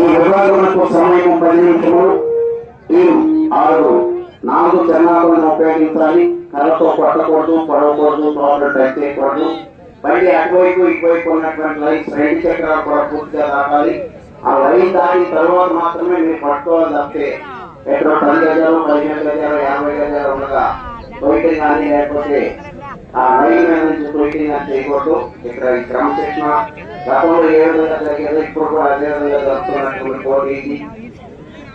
ఈ విభాగములకు సమయం పది నిమిషములు ఆరు నాలుగు చరణాలను ఉపయోగించాలి. కర్రతో కొట్టకూడదు పడవకూడదు తోట టచ్ చేయకూడదు. బండి అటువైపు ఇటువైపు ఉన్నటువంటి లైన్స్ రెండు చక్రాలు కూడా పూర్తిగా దాటాలి ఆ లైన్ దాని తర్వాత మాత్రమే మీరు పట్టుకోవాలి తప్పితే ఎక్కడ పది గజాలు పదిహేను గజాలు యాభై గజాలు ఉండగా బయట కానీ లేకపోతే ఆ లైన్ మీద నుంచి చేయకూడదు. ఇక్కడ ఈ క్రమశిక్షణ గతంలో ఏ విధంగా జరిగేదో ఇప్పుడు కూడా అదే విధంగా జరుగుతున్నటువంటి పోటీ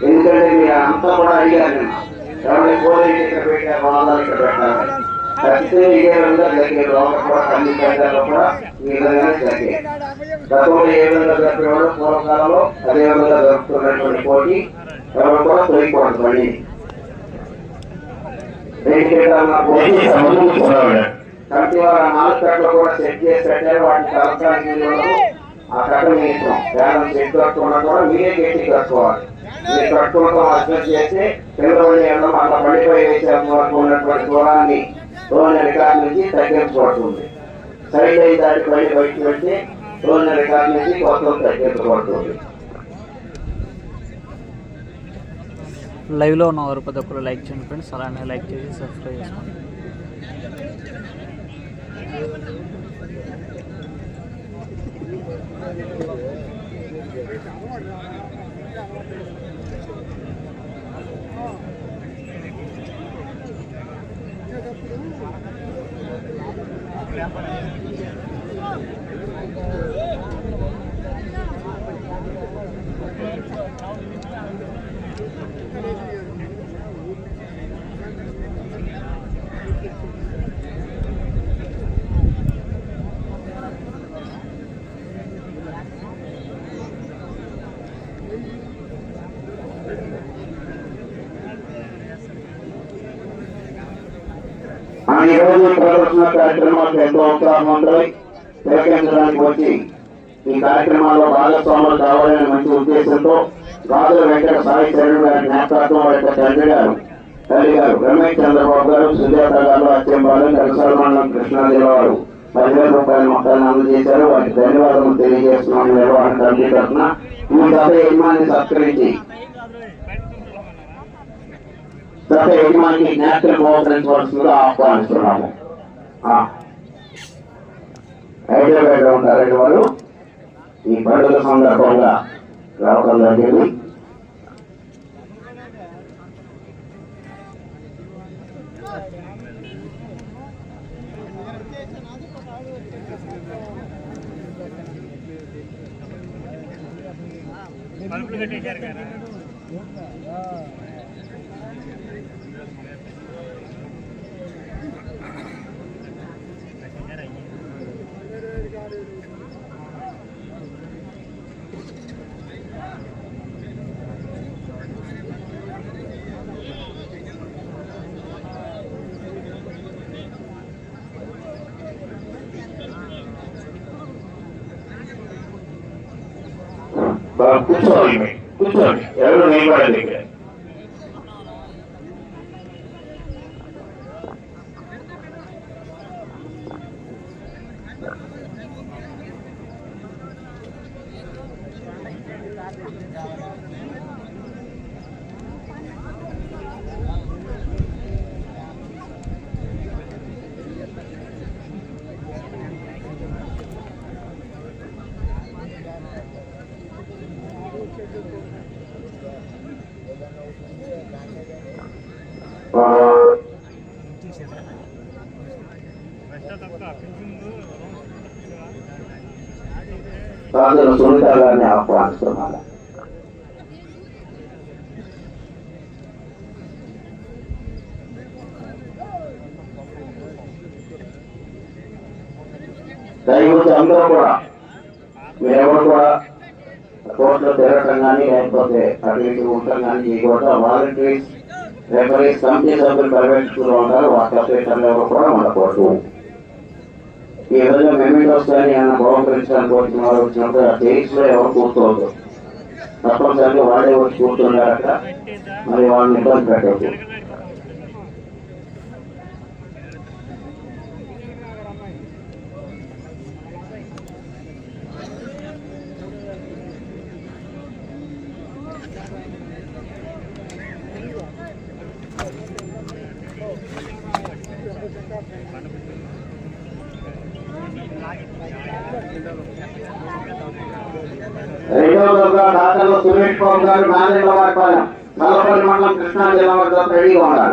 ఎందుకంటే మీరు అంతా కూడా అడిగారు ఎవరైనా ఎవరి పోలీసు ఇక్కడ పెట్టారు వాళ్ళని ఇక్కడ పెట్టారు. ఖచ్చితంగా ఇదే విధంగా జరిగే లోపల కూడా అన్ని కేంద్రాల్లో కూడా ఈ విధంగానే జరిగాయి గతంలో ఏ విధంగా జరిపేవాడు పూర్వకాలంలో అదే విధంగా జరుపుతున్నటువంటి పోటీ ఎవరు కూడా తొలిపోవడం మళ్ళీ. రెండు కేంద్రాల పోటీ కమిటీ వారు ఆ నాలుగు కట్టలు కూడా సెట్ చేసి పెట్టారు వాటిని కలపడానికి ఆ కట్ట మీ ఇష్టం వేలం సెట్ కట్టుకున్నా కూడా మీరే గట్టి కట్టుకోవాలి. మీరు కట్టుకోవడం అర్థం చేసి పిల్లలు వేయడం అట్లా పడిపోయి వేసే వరకు ఉన్నటువంటి దూరాన్ని రోజు రికార్డు నుంచి తగ్గించబడుతుంది సైడ్ అయి దాటి పడి బయటకు వెళ్తే రోజు రికార్డు నుంచి కొత్త తగ్గించబడుతుంది లైవ్లో ఉన్న వారు ప్రతి ఒక్కరు లైక్ చేయండి ఫ్రెండ్స్. అలానే లైక్ చేసి సబ్స్క్రైబ్ చేసుకోండి. మన ఈ రోజు ప్రదర్శన కార్యక్రమాలకు ఎంతో ఉత్సాహం ఉంటాయి తిలకించడానికి వచ్చి ఈ కార్యక్రమాల్లో భాగస్వాములు కావాలనే మంచి ఉద్దేశంతో రాజుల వెంకట సాయి చరణ్ గారి జ్ఞాపకత్వం వారి యొక్క తండ్రి గారు తల్లి గారు రమేష్ చంద్రబాబు గారు సుజాత గారు అత్యంబాలు కరసాల కృష్ణాదేవారు కృష్ణా జిల్లా పదివేల రూపాయల మొత్తాన్ని అందజేశారు వారికి ధన్యవాదాలు తెలియజేస్తున్నాం నిర్వహణ కమిటీ తరఫున ఈ సభ యజమాన్ని సత్కరించి సభ యజమానికి జ్ఞాపకం బహుకరించవలసిందిగా ఆహ్వానిస్తున్నాము. హైదరాబాద్లో ఉంటారండి వారు. ఈ పండుగ సందర్భంగా రావటం జరిగింది. బాగా కూర్చోవాలి. కూర్చోండి. ఎవరు నిలబడండి సాధన సునీత గారిని ఆహ్వానిస్తున్నాను దయచేసి అందరూ కూడా మీరెవరు కూడా కోర్టులో తిరగటం కానీ లేకపోతే అటు ఇటు ఉండటం కానీ చేయకూడదు వాలంటీర్స్ రెఫరీస్ కమిటీ సభ్యులు ప్రైవేట్ స్కూల్లో ఉంటారు వాటి అసోసియేషన్లో ఎవరు కూడా ఉండకూడదు ఈ రోజు మెమీటోస్ కానీ ఏమైనా బహుకరించడానికి వచ్చిన వారు వచ్చినప్పుడు ఆ చైర్స్లో ఎవరు కూర్చోవద్దు. తప్పనిసరిగా వాడే వచ్చి కూర్చున్నారు అక్కడ మరి వాళ్ళని ఇబ్బంది పెట్టద్దు. రెండవ దశ డాక్టర్లు సురేష్ బాబు గారు నారాయణవారిపాలెం నల్లపల్లి మండలం కృష్ణా జిల్లా వద్ద రెడీగా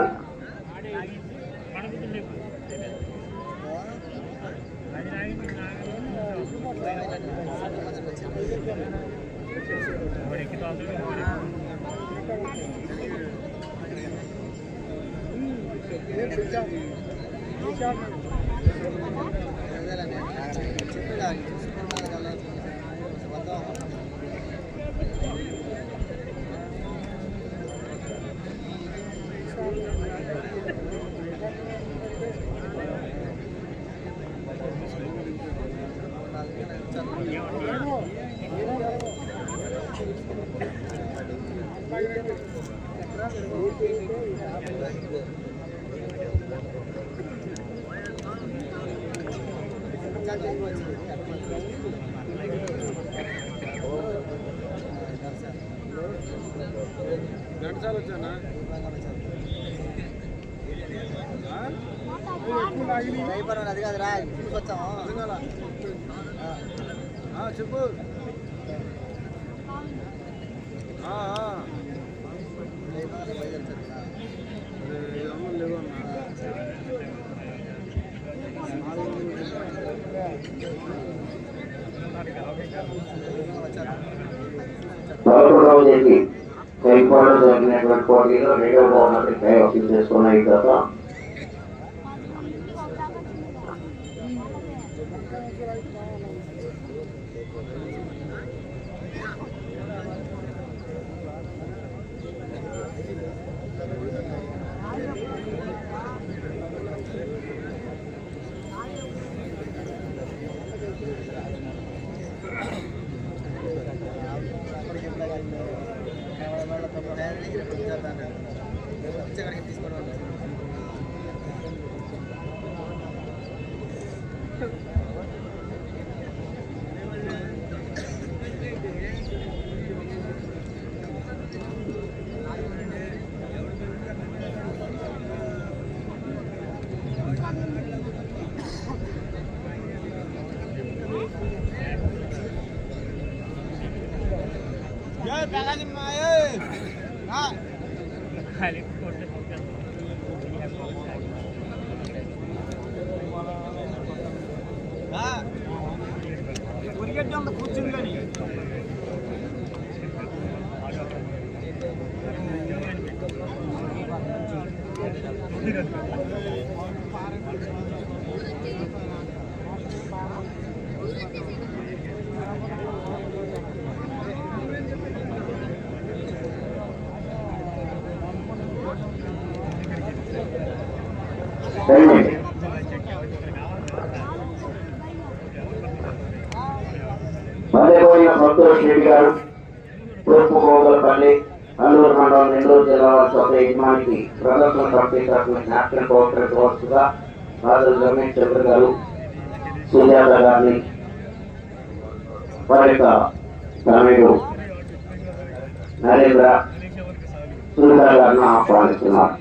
ఉన్నారు అది కాదురా చూసొచ్చాము చెప్పు. పదకొండవ తేదీ హైకోర్టులో జరిగినటువంటి పోటీలో రెండవ బహుమతి కైవసం చేసుకున్న ఈ దశ తీసుకోవడం కూర్చుంది కానీ రండి. మధ్యపోయిన సంతోష్ రెడ్డి గారు తూర్పు గోగులపల్లి అల్లూరు మండలం నెల్లూరు జిల్లా వారి సొంత యజమానికి ప్రదర్శన వస్తుగా రాజు రమేష్ చంద్ర గారు సుజాత గారిని వారి యొక్క తనయుడు నరేంద్ర సునీత గారిని ఆహ్వానిస్తున్నారు.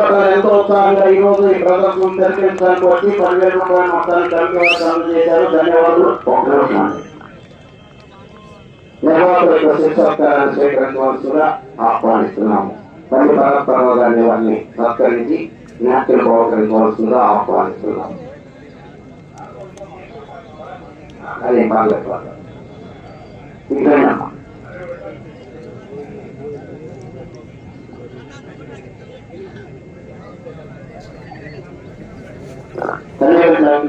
లాస్ట్ ఎంతో ఉత్సాహంగా ఈ రోజు ఈ వచ్చి పదివేల రూపాయల మొత్తాన్ని ధన్యవాదాలు నిర్వాహకుల యొక్క స్వీకరించవలసిందిగా ఆహ్వానిస్తున్నాము. తల్లి పరస్పరరావు గారిని వారిని సత్కరించి జ్ఞాపికలు బహుకరించవలసిందిగా ఆహ్వానిస్తున్నాము అదే బాగా ఇట్లనేమ్మా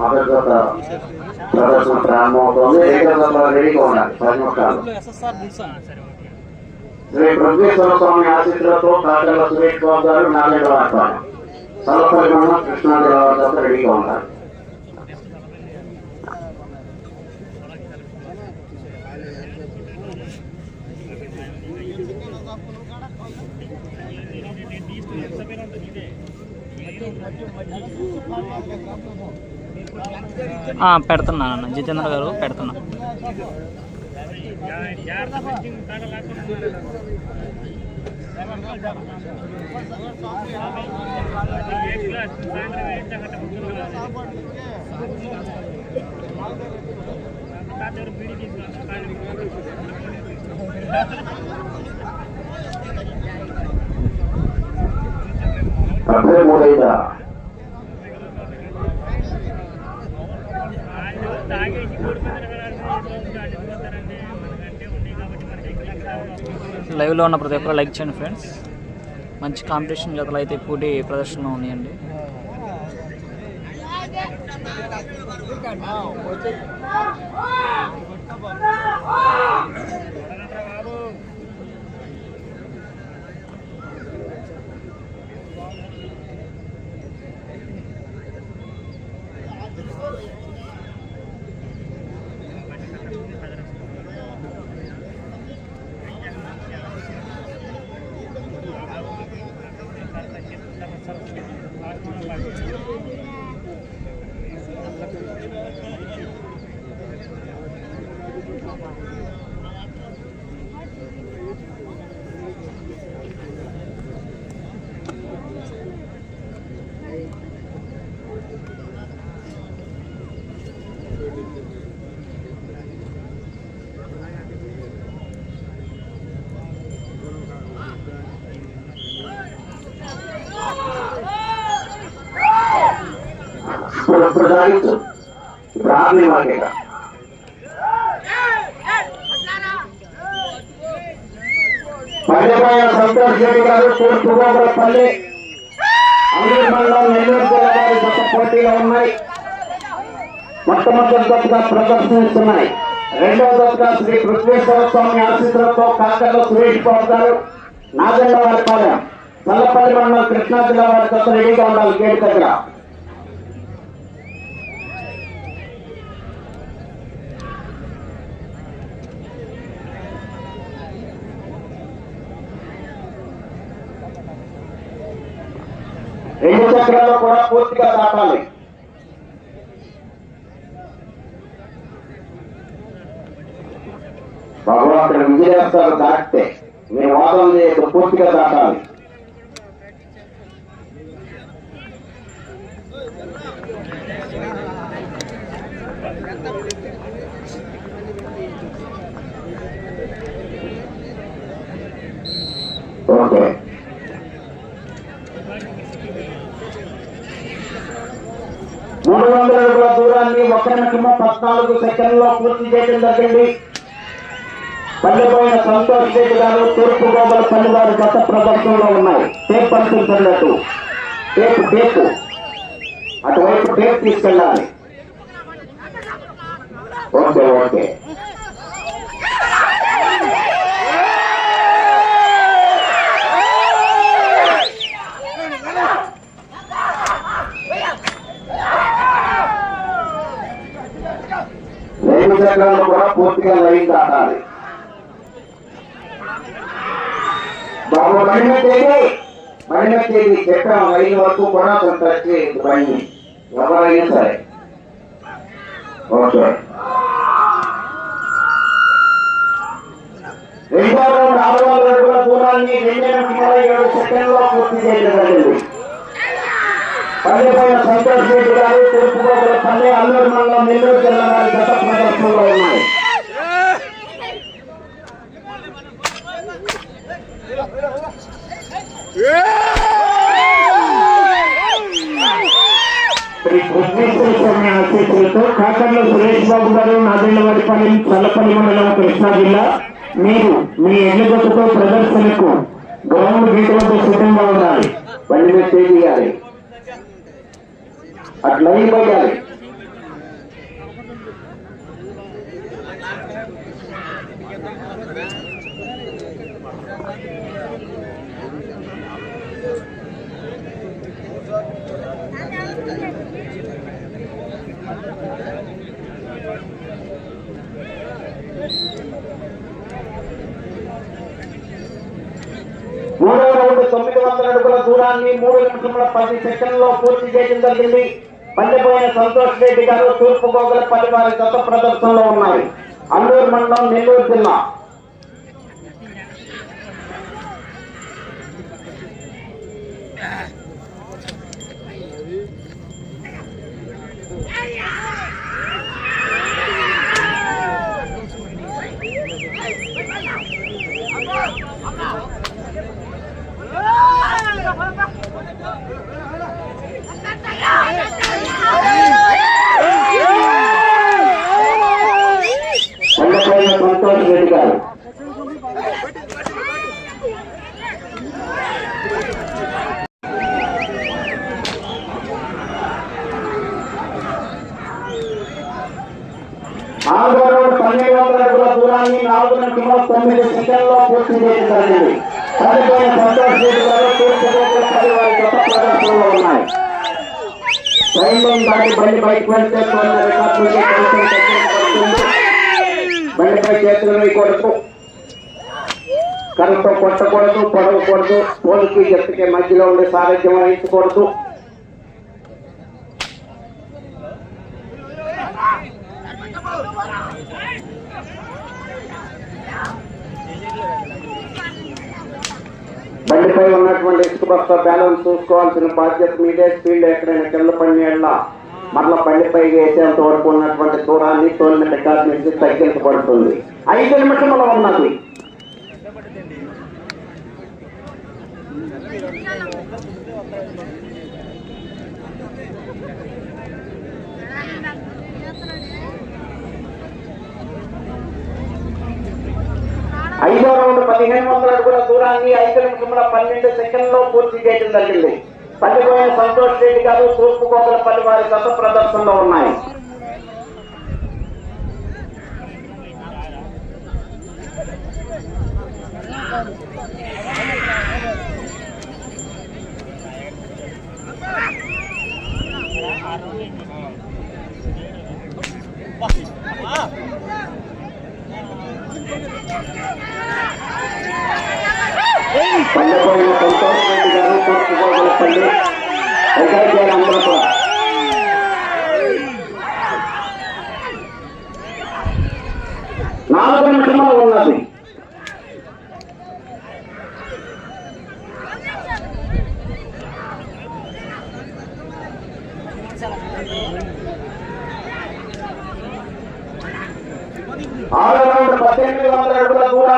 కూడా తిలకించవచ్చు ఈ కార్యక్రమాన్ని మొదటి జత ప్రదర్శన ప్రారంభమవుతుంది రెడీగా ఉండాలి. పది నిమిషాలు శ్రీ బ్రహ్మేశ్వర స్వామి ఆశీస్సులతో కాకల సురేష్ బాబు గారు మండలం వారి జత రెడీగా ఉండాలి. పెడుతున్నాను అన్న జితేంద్ర గారు పెడుతున్నా. అదే మూడైనా లైవ్లో ఉన్న ప్రతి ఒక్కరు లైక్ చేయండి ఫ్రెండ్స్. మంచి కాంపిటీషన్ జతలు అయితే పోటీ ప్రదర్శనలో ఉన్నాయండి. ఇప్పుడు ఇప్పుడు సాగించు ఇప్పుడు ఆర్మీ మార్కెట్ పల్లెపోయిన సంతోష్ రెడ్డి గారు తూర్పు గోపురపల్లి అమీర్ మండలం నెల్లూరు జిల్లా వారి జత పోటీలో ఉన్నాయి. మొట్టమొదటి జతగా ప్రదర్శనిస్తున్నాయి. రెండవ జతగా శ్రీ కృష్ణేశ్వర స్వామి ఆశీస్సులతో కాకర్ల సురేష్ బాబు గారు నాగండ వారి పాలెం చల్లపల్లి మండలం కృష్ణా జిల్లా వారి దత్త రెడీగా ఉండాలి గేట్ దగ్గర. రెండు చక్రాలు కూడా పూర్తిగా దాటాలి. భగవంతుడు విజయస్తారు దాటితే మేము వాదన చేయదు పూర్తిగా దాటాలి ఓకే మూడు వందల అడుగుల దూరాన్ని కింద నిమిషము పద్నాలుగు సెకండ్లో పూర్తి చేయడం జరిగింది. పల్లెపోయిన సంతోష్ రెడ్డి గారు తూర్పు గోదావరి పల్లె వారి గత ప్రదర్శనలో ఉన్నాయి. టేప్ పంపించినట్టు టేప్ టేపు. అటువైపు టేప్ తీసుకెళ్ళాలి. Okay okay. రెండు కూడా పూర్తిగా లైన్ దాటాలి. బాబు బండి తేగి చెప్పాం లైన్ వరకు కూడా కొంత వచ్చేది బండి ఎవరైనా సరే. ఓకే. రెండో రౌండ్ ఆరు వందల అడుగుల దూరాన్ని రెండు నిమిషాల ఏడు సెకండ్లో పూర్తి చేయడం జరిగింది పల్లెపోయిన సంతోష్ రెడ్డి గారు తూర్పుగోపుల పల్లె అల్లూరు మండలం నెల్లూరు జిల్లా వారి గత ప్రదర్శనలో ఉన్నాయి కాకర్ల సురేష్ బాబు గారు నాదేళ్ళవాడిపల్లి చల్లపల్లి మండలం కృష్ణా జిల్లా. మీరు మీ ఎన్నికతో ప్రదర్శనకు గ్రౌండ్ గీతలతో సిద్ధంగా ఉండాలి. బండి మీద చేయాలి. అట్లా పోయాలి మూడవ రౌండ్ తొమ్మిది వందల అడుగుల దూరాన్ని మూడు నిమిషముల పది సెకండ్లో పూర్తి చేయడం జరిగింది. పండిపోయిన సంతోష్ రెడ్డి గారు తూర్పు గోగులపల్లి వారి గత ప్రదర్శనలో ఉన్నాయి. అల్లూరు మండలం నెల్లూరు జిల్లా పల్లెపోయిన సంతోష్ రెడ్డి గారు నాలుగో రౌండ్ పన్నెండు వందల అడుగుల దూరాన్ని నాలుగు నిమిషముల తొమ్మిది సెకండ్లో పూర్తి చేయడం జరిగింది పల్లెపోయిన సంతోష్ రెడ్డి గారు తూర్పు వారి గత ప్రదర్శనలో ఉన్నాయి. ట్రైన్ దాటి బండి బయటకు వెళ్తే బండిపై చేతులు వేయకూడదు. కర్రతో కొట్టకూడదు పొడవకూడదు. పోలికి జట్టుకి మధ్యలో ఉండే సారథ్యం వహించకూడదు. బండిపై ఇసుక బస్తా బ్యాలెన్స్ చూసుకోవాల్సిన బాధ్యత మీదే. స్పీడ్ ఎక్కడైనా కింద పడిన మరల బండిపై వేసేంత వరకు ఉన్నటువంటి దూరాన్ని తోలిన రికార్డు నుంచి తగ్గించబడుతుంది. ఐదు నిమిషంలో ఉన్నది. ఐదో రౌండ్ పదిహేను వందల అడుగుల దూరాన్ని ఐదు నిమిషముల పన్నెండు సెకండ్లో పూర్తి చేయడం జరిగింది. పల్లిపోయిన సంతోష్ రెడ్డి గారు తూర్పు గోగులపల్లి వారి గత ప్రదర్శనలో ఉన్నాయి. పల్లెపోయిన సంతోష్ రెడ్డి గారు తూర్పు గోగులపల్లి ఐకాచార్య నాలుగు నిమిషంలో ఉన్నది.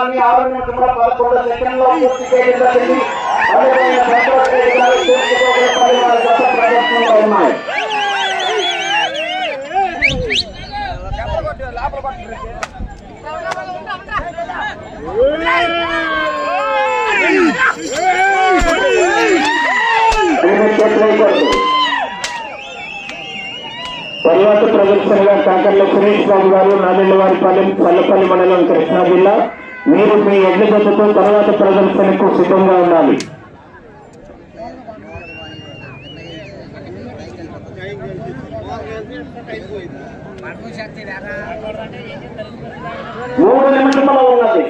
అడుగుల ఆరు నిమిషముల పదకొండు సెకండ్లో పూర్తి చేయడం జరిగింది ఉన్నాయి తర్వాత ప్రదర్శనగా కాకర్ల సురేష్ బాబు గారు నాదెళ్ళవారిపాలెం పల్లపల్లి మండలం కృష్ణా జిల్లా. మీరు మీ ఎడ్ల జతతో తర్వాత ప్రదర్శనకు సిద్ధంగా ఉండాలి. మూడు నిమిషములు ఉన్నది.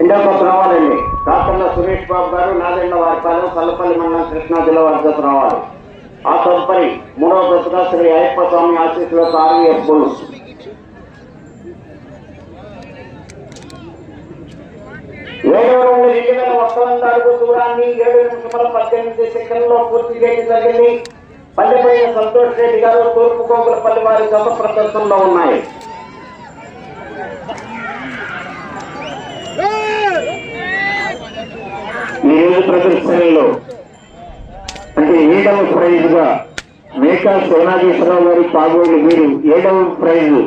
ఇండోకొత్త రావాలండి. కాకర్ల సురేష్ బాబు గారు నాదెండ వారిపాలెం సల్లపల్లి మండలం కృష్ణా జిల్లా వారి రావాలి. ఆ తదుపరి మూడవ దశగా శ్రీ అయ్యప్ప స్వామి ಆಶೀಸ್ಸುಲ ತಾರವಿ ಎಪ್ಪಲು పూర్తి సంతోష్ రెడ్డి గారు తూర్పు కోకులపల్లి వారి గత ప్రదర్శనలో ఉన్నాయి. ఈ రోజు ప్రదర్శనలో అంటే ఏడవ ప్రైజ్గా మేకా సోనాగేశ్వరరావు గారి పాగోలు మీరు ఏడవ ప్రైజ్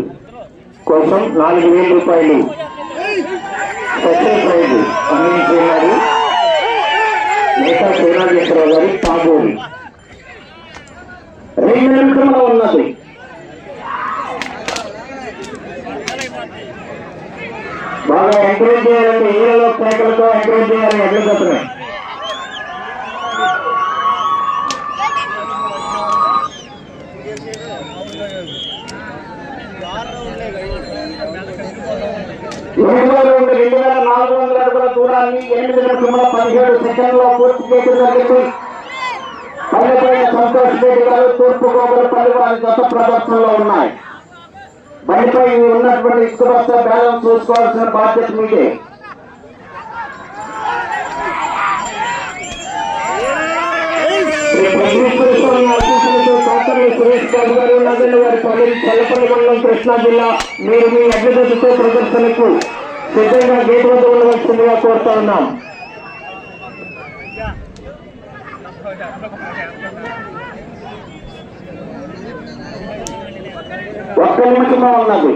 కోసం నాలుగు వేల రూపాయలు స్పెషల్ ప్రైజ్ అందించున్నారు మేకా సోనాగేశ్వరరావు గారి పాగోలు రెండు నిమిషంలో ఉన్నది. బాగా ఎంకరేజ్ చేయాలంటే ఈలలో కేకలతో ఎంకరేజ్ చేయాలని ఎట్లా చెప్తున్నాయి ఎనిమిదిలో రెండు వేల నాలుగు వందల అడుగుల దూరాన్ని ఎనిమిది నిమిషముల పదిహేడు సెకండ్లో పూర్తి చేయడం జరిగింది పల్లెపైన సంతోష్ రెడ్డి గారు తూర్పు గోగుల వారి గత ప్రదర్శనలో ఉన్నాయి బండిపై ఉన్నటువంటి ఇసుక బస్తా బ్యాలెన్స్ చూసుకోవాల్సిన బాధ్యత మీదే శ్రీ పరమేశ్వర స్వామి ఆశీస్సులతో కాకర్ల సురేష్ బాబు గారు నగండి వారి పల్లి చల్లపల్లి మండలం కృష్ణా జిల్లా మీరు మీ అడ్డదతో ప్రదర్శనకు సిద్ధంగా గేట్ వద్ద ఉండవలసిందిగా కోరుతా ఉన్నాం ఒక్క నిమిషంలో ఉన్నది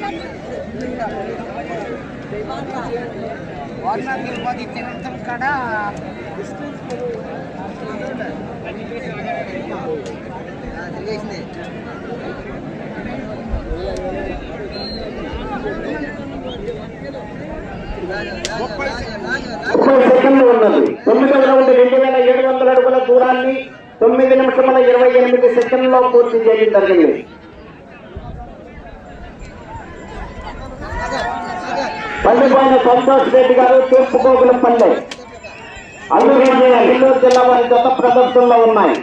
Thank you. తిరిగేసింది ముప్పై సెకండ్లు ఉన్నది. తొమ్మిదవ రౌండ్ రెండు వేల ఏడు వందల అడుగుల దూరాన్ని తొమ్మిది నిమిషముల ఇరవై ఎనిమిది సెకండ్లో పూర్తి చేయడం జరిగింది. పల్లిపోయిన సంతోష్ రెడ్డి గారు తూర్పు గోగుల పల్లె. అల్లూరు నెల్లూరు జిల్లా వారి గత ప్రదర్శనలో ఉన్నాయి.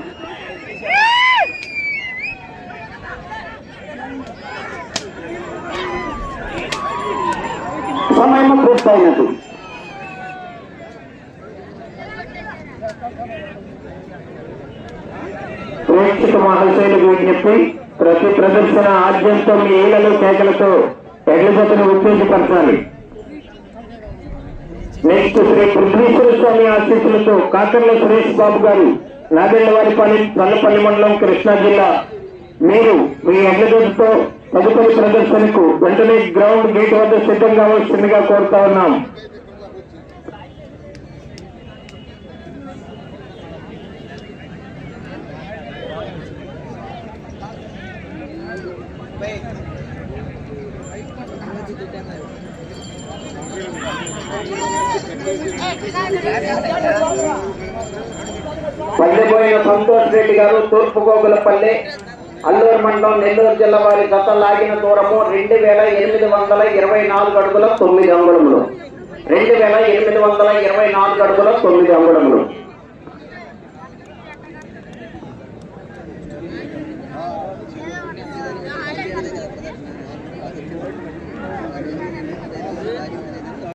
సమయం పూర్తయినది. ప్రేక్షక మహాశైలకు విజ్ఞప్తి ప్రతి ప్రదర్శన ఆద్యంతో మీ ఏళ్ళలో కేకలతో ఎడ్లజతను ఉత్తేజపరచాలి. నెక్స్ట్ శ్రీ పృథ్వీశ్వర స్వామి ఆశీస్సులతో కాకర్ల సురేష్ బాబు గారు నాగేళ్ళవారిపల్లి చల్లపల్లి మండలం కృష్ణా జిల్లా. మీరు మీ ఎడ్లజతతో తదుపరి ప్రదర్శనకు వెంటనే గ్రౌండ్ గేట్ వద్ద సిద్ధం కావాల్సిందిగా కోరుతా ఉన్నాం. పల్లెపోయిన సంతోష్ రెడ్డి గారు తూర్పు గోగులపల్లి అల్లూరు మండలం నెల్లూరు జిల్లా వారి గత లాగిన దూరము రెండు వేల ఎనిమిది వందల ఇరవై నాలుగు అడుగుల తొమ్మిది అంగుళములు. రెండు వేల ఎనిమిది వందల ఇరవై నాలుగు అడుగుల తొమ్మిది అంగుళములు.